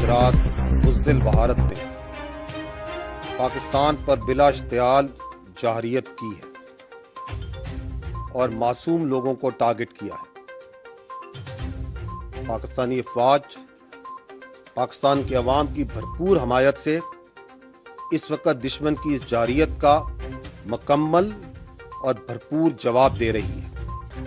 تاجرات اس دن بھارت نے پاکستان پر بلا اشتعال جاہریت کی ہے اور معصوم لوگوں کو ٹارگٹ کیا ہے۔ پاکستانی افواج پاکستان کے عوام کی بھرپور حمایت سے اس وقت دشمن کی اس جاریت کا مکمل اور بھرپور جواب دے رہی ہے۔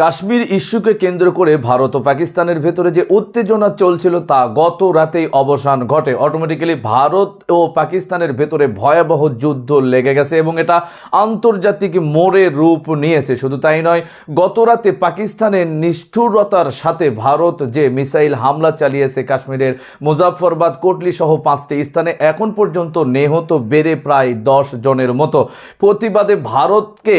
কাশ্মীর ইস্যুকে কেন্দ্র করে ভারত ও পাকিস্তানের ভেতরে যে উত্তেজনা চলছিল তা গত রাতেই অবসান ঘটে। অটোমেটিক্যালি ভারত ও পাকিস্তানের ভেতরে ভয়াবহ যুদ্ধ লেগে গেছে এবং এটা আন্তর্জাতিক মোড়ে রূপ নিয়েছে। শুধু তাই নয়, গত রাতে পাকিস্তানের নিষ্ঠুরতার সাথে ভারত যে মিসাইল হামলা চালিয়েছে কাশ্মীরের মুজাফরবাদ কোটলি সহ পাঁচটি স্থানে, এখন পর্যন্ত নেহত বেড়ে প্রায় দশ জনের মতো। প্রতিবাদে ভারতকে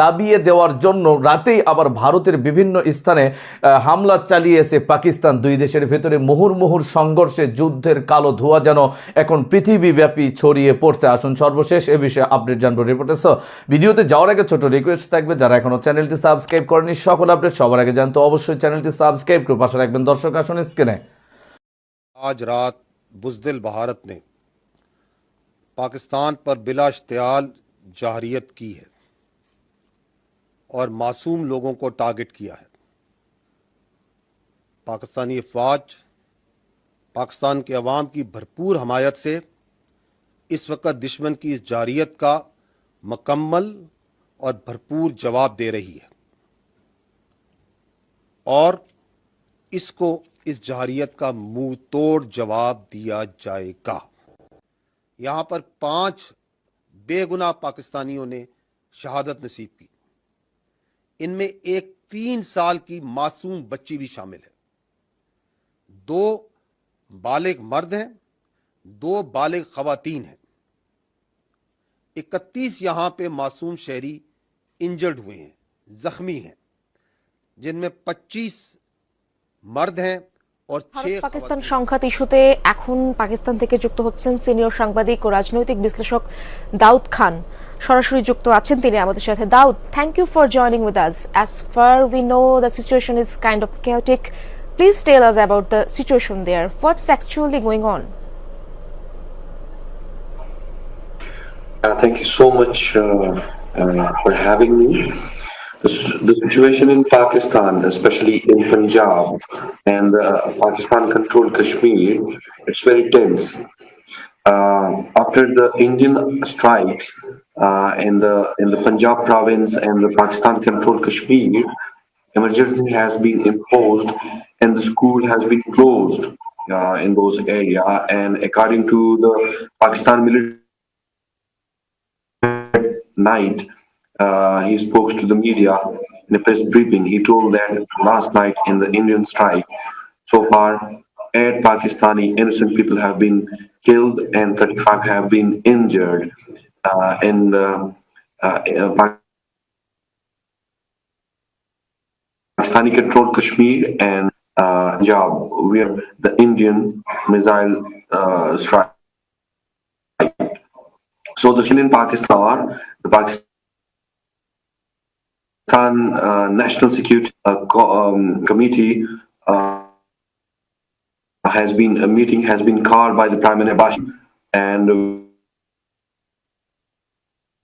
দাবিয়ে দেওয়ার জন্য রাতেই আবার ভারতের বিভিন্ন স্থানে আহ, হামলা চালিয়েছে পাকিস্তান দুই দেশের ভেতরে মুহুর্মুহুর সংঘর্ষে যুদ্ধের কালো ধোঁয়া যেন এখন পৃথিবীব্যাপী ছড়িয়ে পড়ছে আসুন সর্বশেষ এ বিষয়ে আপডেট জানবো রিপোর্টে সো ভিডিওতে যাওয়ার আগে ছোট রিকোয়েস্ট থাকবে যারা এখনো চ্যানেলটি সাবস্ক্রাইব করেনি সকল আপডেট সবার আগে জানতে অবশ্যই চ্যানেলটি সাবস্ক্রাইব করে পাশে রাখবেন দর্শক আসুন স্ক্রিনে आज रात बुजदिल भारत ने पाकिस्तान पर बिला इश्तियाल जाहरियत की है اور معصوم لوگوں کو ٹارگٹ کیا ہے۔ پاکستانی افواج پاکستان کے عوام کی بھرپور حمایت سے اس وقت دشمن کی اس جاریت کا مکمل اور بھرپور جواب دے رہی ہے۔ اور اس کو، اس جہریت کا منہ توڑ جواب دیا جائے گا۔ یہاں پر پانچ بے گناہ پاکستانیوں نے شہادت نصیب کی۔ ان میں ایک تین سال کی معصوم بچی بھی شامل ہے۔ دو بالغ مرد ہیں، دو بالغ خواتین ہیں۔ اکتیس یہاں پہ معصوم شہری انجرڈ ہوئے ہیں، زخمی ہیں، جن میں پچیس مرد ہیں۔ পাকিস্তান সংঘাত ইস্যুতে এখন পাকিস্তান থেকে যুক্ত হচ্ছেন সিনিয়র সাংবাদিক ও রাজনৈতিক বিশ্লেষক দাউদ খান। সরাসরি যুক্ত আছেন তিনি আমাদের সাথে। দাউদ thank you for joining with us as far we know the situation is kind of chaotic please tell us about the situation there what's actually going on Thank you so much uh, uh, for having me. The, situation in Pakistan, especially in Punjab and uh, Pakistan-controlled Kashmir, it's very tense. Uh, after the Indian strikes uh, in the in the Punjab province and the Pakistan-controlled Kashmir, emergency has been imposed and the school has been closed uh, in those area. And according to the Pakistan military night, uh, he spoke to the media in a press briefing. He told that last night in the Indian strike, so far, eight Pakistani innocent people have been killed and 35 have been injured uh, in uh, uh, Pakistani controlled Kashmir and uh, Punjab, where the Indian missile uh, strike. So the in Pakistan, the Pakistan uh, National Security uh, um, Committee uh, has been a meeting has been called by the Prime Minister Bashir and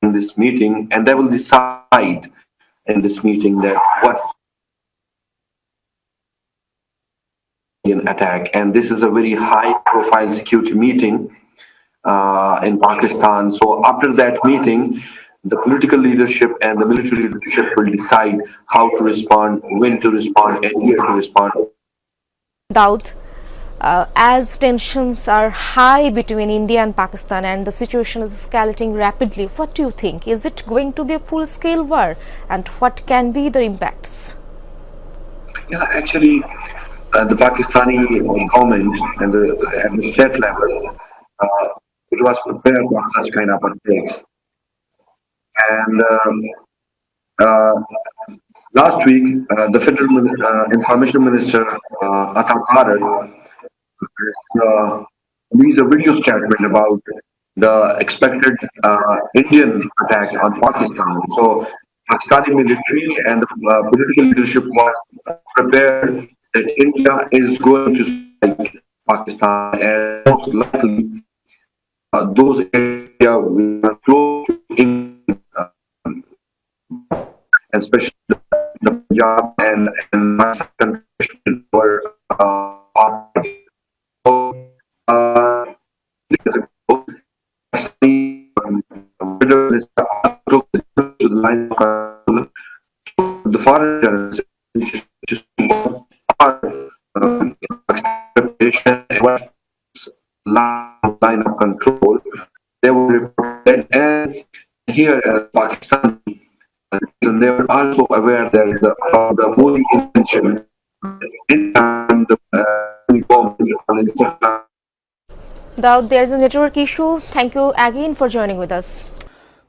in this meeting, and they will decide in this meeting that what an attack, and this is a very high-profile security meeting uh, in Pakistan. So after that meeting, the political leadership and the military leadership will decide how to respond, when to respond, and where to respond. Daud, uh, as tensions are high between India and Pakistan and the situation is escalating rapidly, what do you think? Is it going to be a full scale war? And what can be the impacts? Yeah, actually, uh, the Pakistani government and the, at the state level, uh, it was prepared for such kind of attacks. And um, uh, last week, uh, the Federal uh, Information Minister uh, Atta Karar uh, released a video statement about the expected uh, Indian attack on Pakistan. So Pakistani military and the political leadership was prepared that India is going to strike Pakistan and most likely uh, those areas are close to India, especially the Punjab and, and my country were uh, the foreigners just line of control they were reported and here uh, Pakistan also aware that the, of the Modi intention in time the uh, Daud, there is a network issue. Thank you again for joining with us.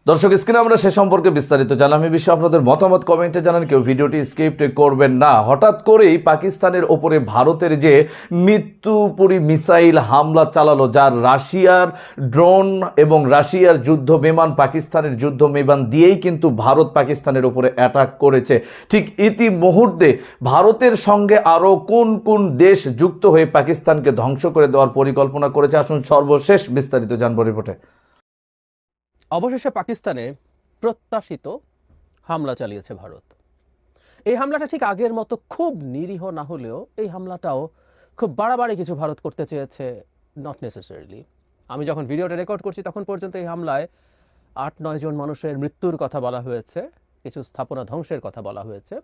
দর্শক, স্ক্রিনে আমরা সে সম্পর্কে বিস্তারিত জানলাম এই বিষয়ে আপনাদের মতামত কমেন্টে জানান। কেউ ভিডিওটি স্ক্রিপ্ট করবেন না। হঠাৎ করেই পাকিস্তানের ওপরে ভারতের যে মৃত্যুপুরী মিসাইল হামলা চালালো, যার রাশিয়ার ড্রোন এবং রাশিয়ার যুদ্ধ বিমান, পাকিস্তানের যুদ্ধ বিমান দিয়েই কিন্তু ভারত পাকিস্তানের ওপরে অ্যাটাক করেছে। ঠিক ইতি মুহূর্তে ভারতের সঙ্গে আরও কোন কোন দেশ যুক্ত হয়ে পাকিস্তানকে ধ্বংস করে দেওয়ার পরিকল্পনা করেছে? আসুন সর্বশেষ বিস্তারিত জানব রিপোর্টে। অবশেষে পাকিস্তানে প্রত্যাশিত হামলা চালিয়েছে ভারত। এই হামলাটা ঠিক আগের মতো খুব নিরীহ না হলেও এই হামলাটাও খুব বাড়াবাড়ি কিছু ভারত করতে চেয়েছে নট নেসেসারিলি আমি যখন ভিডিওটা রেকর্ড করছি তখন পর্যন্ত এই হামলায় আট নয় জন মানুষের মৃত্যুর কথা বলা হয়েছে, কিছু স্থাপনা ধ্বংসের কথা বলা হয়েছে।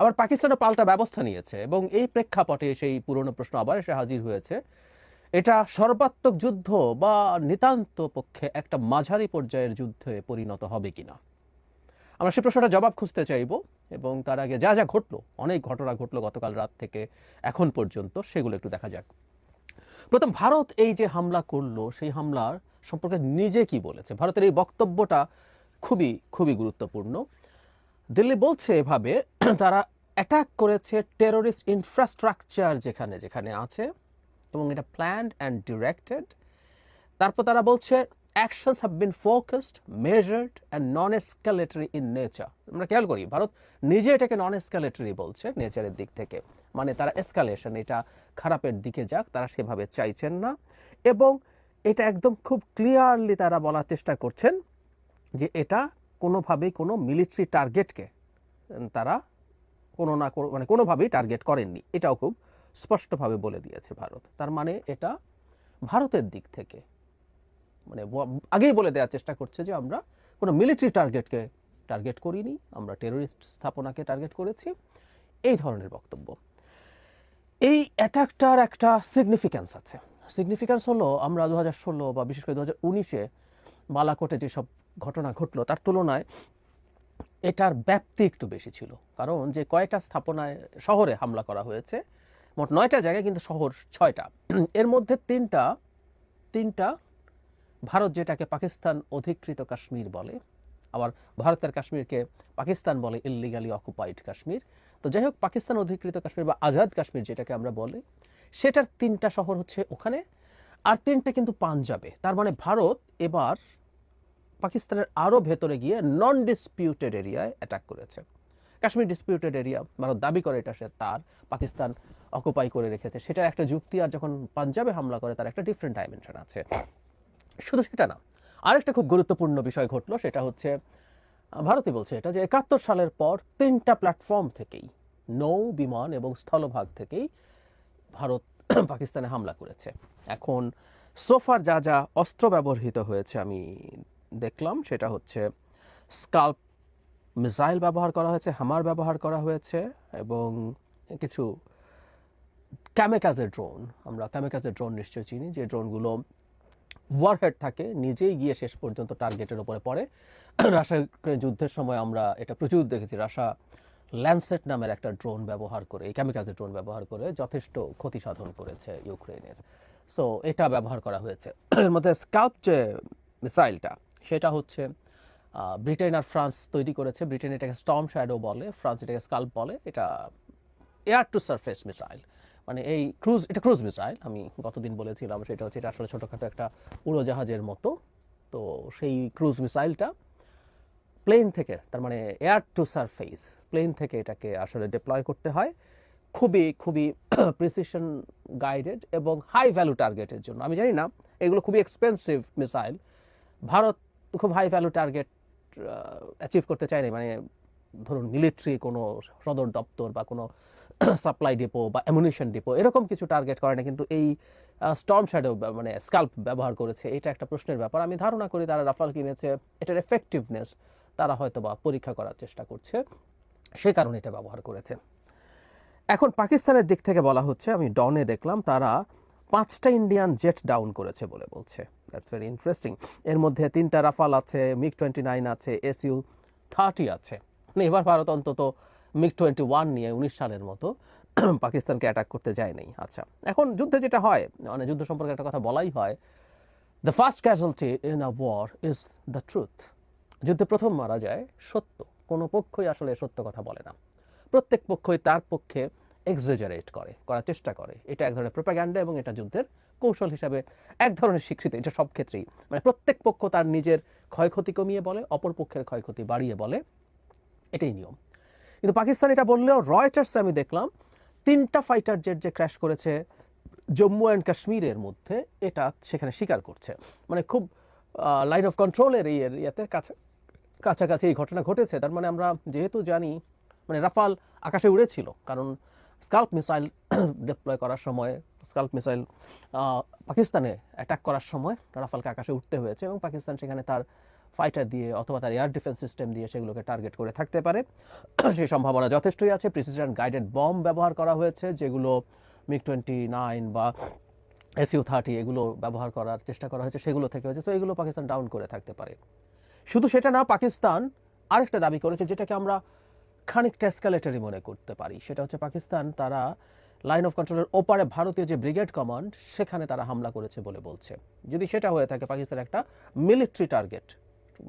আবার পাকিস্তানও পাল্টা ব্যবস্থা নিয়েছে এবং এই প্রেক্ষাপটে সেই পুরনো প্রশ্ন আবার এসে হাজির হয়েছে। এটা সর্বাত্মক যুদ্ধ বা নিতান্ত পক্ষে একটা মাঝারি পর্যায়ের যুদ্ধে পরিণত হবে কিনা? আমরা সে প্রশ্নটা জবাব খুঁজতে চাইব এবং তার আগে যা যা ঘটলো, অনেক ঘটনা ঘটলো গতকাল রাত থেকে এখন পর্যন্ত, সেগুলো একটু দেখা যাক। প্রথম, ভারত এই যে হামলা করল, সেই হামলার সম্পর্কে নিজে কি বলেছে? ভারতের এই বক্তব্যটা খুবই খুবই গুরুত্বপূর্ণ। দিল্লি বলছে এভাবে, তারা অ্যাটাক করেছে টেরোরিস্ট ইনফ্রাস্ট্রাকচার যেখানে যেখানে আছে। এবং এটা প্ল্যান্ড অ্যান্ড ডিরেক্টেড তারপর তারা বলছে actions have been focused measured and non escalatory in nature আমরা খেয়াল করি, ভারত নিজে এটাকে নন এসকালেটরি বলছে নেচারের দিক থেকে। মানে তারা এসকালেশন এটা খারাপের দিকে যাক, তারা সেভাবে চাইছেন না। এবং এটা একদম খুব ক্লিয়ারলি তারা বলার চেষ্টা করছেন যে এটা কোনোভাবেই কোনো মিলিটারি টার্গেটকে তারা কোনো না মানে কোনোভাবেই টার্গেট করেননি। এটাও খুব স্পষ্টভাবে বলে দিয়েছে ভারত। তার মানে এটা ভারতের দিক থেকে। মানে আগেই বলে দেওয়ার চেষ্টা করছে যে আমরা কোনো মিলিটারি টার্গেটকে টার্গেট করিনি, আমরা টেরোরিস্ট স্থাপনাকে টার্গেট করেছি। এই ধরনের বক্তব্য। এই অ্যাটাকটার একটা সিগনিফিক্যান্স আছে। সিগনিফিক্যান্স হলো আমরা দু হাজার ষোলো বা বিশেষ করে দু হাজার উনিশে বালাকোটে যেসব ঘটনা ঘটলো, তার তুলনায় এটার ব্যাপ্তি একটু বেশি ছিল। কারণ যে কয়েকটা স্থাপনায়, শহরে হামলা করা হয়েছে মোট নয়টা জায়গায় কিন্তু শহর ছয়টা। এর মধ্যে তিনটা তিনটা ভারত যেটাকে পাকিস্তান অধিকৃত কাশ্মীর বলে, আবার ভারতের কাশ্মীরকে পাকিস্তান বলে ইল্লিগালি অকুপাইড কাশ্মীর। তো যাই হোক, পাকিস্তান অধিকৃত কাশ্মীর বা আজাদ কাশ্মীর যেটাকে আমরা বলি, সেটার তিনটা শহর হচ্ছে ওখানে, আর তিনটা কিন্তু পাঞ্জাবে। তার মানে ভারত এবার পাকিস্তানের আরও ভেতরে গিয়ে নন ডিসপিউটেড এরিয়ায় অ্যাটাক করেছে। কাশ্মীর ডিসপিউটেড এরিয়া ভারত দাবি করে এটা সে তার, পাকিস্তান অকুপাই করে রেখেছে। সেটার একটা যুক্তি, আর যখন পাঞ্জাবে হামলা করে, তার একটা ডিফারেন্ট ডাইমেনশন আছে। শুধু সেটা না, আরেকটা খুব গুরুত্বপূর্ণ বিষয় ঘটলো, সেটা হচ্ছে, ভারতই বলছে এটা যে একাত্তর সালের পর তিনটা প্ল্যাটফর্ম থেকেই, নৌ, বিমান এবং স্থলভাগ থেকেই ভারত পাকিস্তানে হামলা করেছে। এখন সোফার যা যা অস্ত্র ব্যবহৃত হয়েছে, আমি দেখলাম, সেটা হচ্ছে স্কাল্প মিসাইল ব্যবহার করা হয়েছে, হামার ব্যবহার করা হয়েছে এবং কিছু ক্যামেকাজের ড্রোন আমরা ক্যামেকাজের ড্রোন নিশ্চয়ই চিনি, যে ড্রোনগুলো ওয়ারহেড থাকে, নিজেই গিয়ে শেষ পর্যন্ত টার্গেটের উপরে পড়ে। রাশিয়া যুদ্ধের সময় আমরা এটা প্রচুর দেখেছি রাশা ল্যান্ডসেট নামের একটা ড্রোন ব্যবহার করে, এই ক্যামিকাজের ড্রোন ব্যবহার করে যথেষ্ট ক্ষতি সাধন করেছে ইউক্রেনের সো এটা ব্যবহার করা হয়েছে। এর মধ্যে স্কাল্প যে মিসাইলটা সেটা হচ্ছে ব্রিটেন আর ফ্রান্স তৈরি করেছে। ব্রিটেন এটাকে স্টর্ম শ্যাডো বলে, ফ্রান্স এটাকে স্কাল্প বলে। এটা এয়ার টু সারফেস মিসাইল মানে এই ক্রুজ এটা ক্রুজ মিসাইল আমি গতদিন বলেছিলাম, সেটা হচ্ছে, এটা আসলে ছোটোখাটো একটা উড়োজাহাজের মতো। তো সেই ক্রুজ মিসাইলটা প্লেন থেকে, তার মানে এয়ার টু সারফেস প্লেন থেকে এটাকে আসলে ডিপ্লয় করতে হয়। খুবই খুবই প্রিসিশন গাইডেড এবং হাই ভ্যালু টার্গেটের জন্য। আমি জানি না, এগুলো খুবই এক্সপেন্সিভ মিসাইল ভারত খুব হাই ভ্যালু টার্গেট অ্যাচিভ করতে চায়নি। মানে ধরুন মিলিটারি কোনো সদর দপ্তর বা কোনো সাপ্লাই ডিপো বা অ্যামুনিশন ডিপো এরকম কিছু টার্গেট করে না, কিন্তু এই স্টর্ম শ্যাডো মানে স্কাল্প ব্যবহার করেছে, এটা একটা প্রশ্নের ব্যাপার। আমি ধারণা করি তারা রাফাল কিনেছে, এটার এফেক্টিভনেস তারা হয়তো বা পরীক্ষা করার চেষ্টা করছে, সে কারণে এটা ব্যবহার করেছে। এখন পাকিস্তানের দিক থেকে বলা হচ্ছে, আমি ডনে দেখলাম, তারা পাঁচটা ইন্ডিয়ান জেট ডাউন করেছে বলে বলছে। দ্যাটস ভেরি ইন্টারেস্টিং এর মধ্যে তিনটা রাফাল আছে মিগ টোয়েন্টি নাইন আছে এসইউ থার্টি আছে। মানে এবার ভারত অন্তত মিগ টোয়েন্টি ওয়ান নিয়ে উনিশ সালের মতো পাকিস্তানকে অ্যাটাক করতে যায় যায়নি আচ্ছা এখন যুদ্ধে যেটা হয় মানে যুদ্ধ সম্পর্কে একটা কথা বলাই হয় the first casualty in a war is the truth যুদ্ধে প্রথম মারা যায় সত্য। কোনো পক্ষই আসলে সত্য কথা বলে না। প্রত্যেক পক্ষই তার পক্ষে এক্সাজারেট করে, করার চেষ্টা করে। এটা এক ধরনের প্রোপাগ্যান্ডা এবং এটা যুদ্ধের কৌশল হিসাবে এক ধরনের স্বীকৃতি, এটা সব ক্ষেত্রেই। মানে প্রত্যেক পক্ষ তার নিজের ক্ষয়ক্ষতি কমিয়ে বলে, অপর পক্ষের ক্ষয়ক্ষতি বাড়িয়ে বলে। এটাই নিয়ম। কিন্তু পাকিস্তান এটা বললেও রয়টার্সে আমি দেখলাম, তিনটা ফাইটার জেট যে ক্র্যাশ করেছে জম্মু অ্যান্ড কাশ্মীরের মধ্যে, এটা সেখানে স্বীকার করছে। মানে খুব লাইন অফ কন্ট্রোলের এই এরিয়াতে কাছে, কাছাকাছি এই ঘটনা ঘটেছে। তার মানে আমরা যেহেতু জানি মানে রাফাল আকাশে উড়েছিল, কারণ স্কাল্প মিসাইল ডিপ্লয় করার সময়, স্কাল্প মিসাইল পাকিস্তানে অ্যাটাক করার সময় রাফালকে আকাশে উঠতে হয়েছে এবং পাকিস্তান সেখানে তার ফাইটার দিয়ে অথবা তার এয়ার ডিফেন্স সিস্টেম দিয়ে সেগুলোকে টার্গেট করে থাকতে পারে। সেই সম্ভাবনা যথেষ্টই আছে। প্রিসিশন গাইডেড বম ব্যবহার করা হয়েছে, যেগুলো মিগ টোয়েন্টি নাইন বা এসইউ থার্টি এগুলো ব্যবহার করার চেষ্টা করা হয়েছে, সেগুলো থেকে হয়েছে। তো এগুলো পাকিস্তান ডাউন করে থাকতে পারে। শুধু সেটা না, পাকিস্তান আরেকটা দাবি করেছে, যেটাকে আমরা খানিকটা এসকালেটারি মনে করতে পারি। সেটা হচ্ছে পাকিস্তান, তারা লাইন অফ কন্ট্রোলের ওপারে ভারতীয় যে ব্রিগেড কমান্ড সেখানে তারা হামলা করেছে বলে বলছে। যদি সেটা হয়ে থাকে, পাকিস্তান একটা মিলিটারি টার্গেট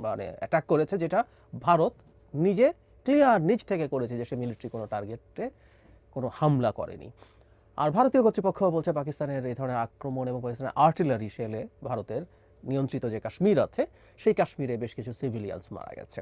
মানে অ্যাটাক করেছে যেটা ভারত নিজে ক্লিয়ার নিজ থেকে করেছে যে সে মিলিটারি কোনো টার্গেটে কোনো হামলা করেনি। আর ভারতীয় কর্তৃপক্ষ বলছে, পাকিস্তানের এই ধরনের আক্রমণ এবং পাকিস্তানের আর্টিলারি শেলে ভারতের নিয়ন্ত্রিত যে কাশ্মীর আছে, সেই কাশ্মীরে বেশ কিছু সিভিলিয়ানস মারা গেছে।